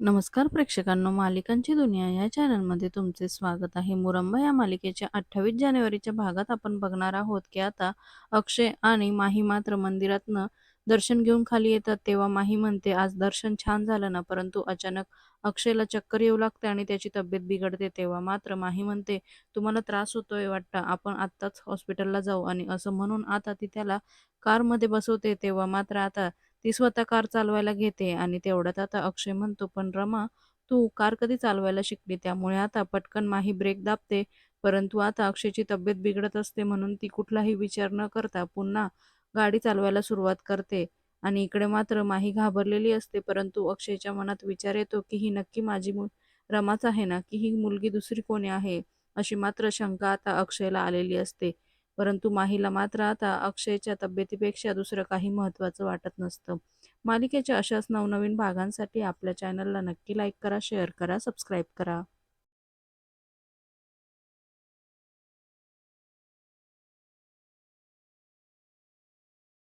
नमस्कार प्रेक्षकांनो मालिकांची दुनिया या चॅनलमध्ये तुमचे स्वागत आहे. मुरंबा या मालिकेच्या अठ्ठावीस जानेवारीच्या भागात आपण बघणार आहोत की आता अक्षय आणि माही मात्र मंदिरातनं दर्शन घेऊन खाली येतात. तेव्हा माही म्हणते आज दर्शन छान झालं ना परंतु अचानक अक्षयला चक्कर येऊ लागते आणि त्याची तब्येत बिघडते. तेव्हा मात्र माही म्हणते तुम्हाला त्रास होतोय वाटतं आपण आत्ताच हॉस्पिटलला जाऊ आणि असं म्हणून आता ती त्याला कारमध्ये बसवते. तेव्हा मात्र आता ती स्वतः कार चालवायला घेते आणि तेवढ्यात आता अक्षय म्हणतो पण रमा तू कार कधी चालवायला शिकली? त्यामुळे आता पटकन माही ब्रेक दाबते. परंतु आता अक्षयची तब्येत बिघडत असते म्हणून ती कुठलाही विचार न करता पुन्हा गाडी चालवायला सुरुवात करते आणि इकडे मात्र माही घाबरलेली असते. परंतु अक्षयच्या मनात विचार येतो की ही नक्की माझी रमाच आहे ना? की ही मुलगी दुसरी कोणी आहे? अशी मात्र शंका आता अक्षयला आलेली असते. परंतु माहीला मात्र आता अक्षयच्या तब्येतीपेक्षा दुसरं काही महत्त्वाचं वाटत नसतं. मालिकेच्या अशाच नवनवीन भागांसाठी आपल्या चॅनलला नक्की लाईक करा शेअर करा सबस्क्राईब करा.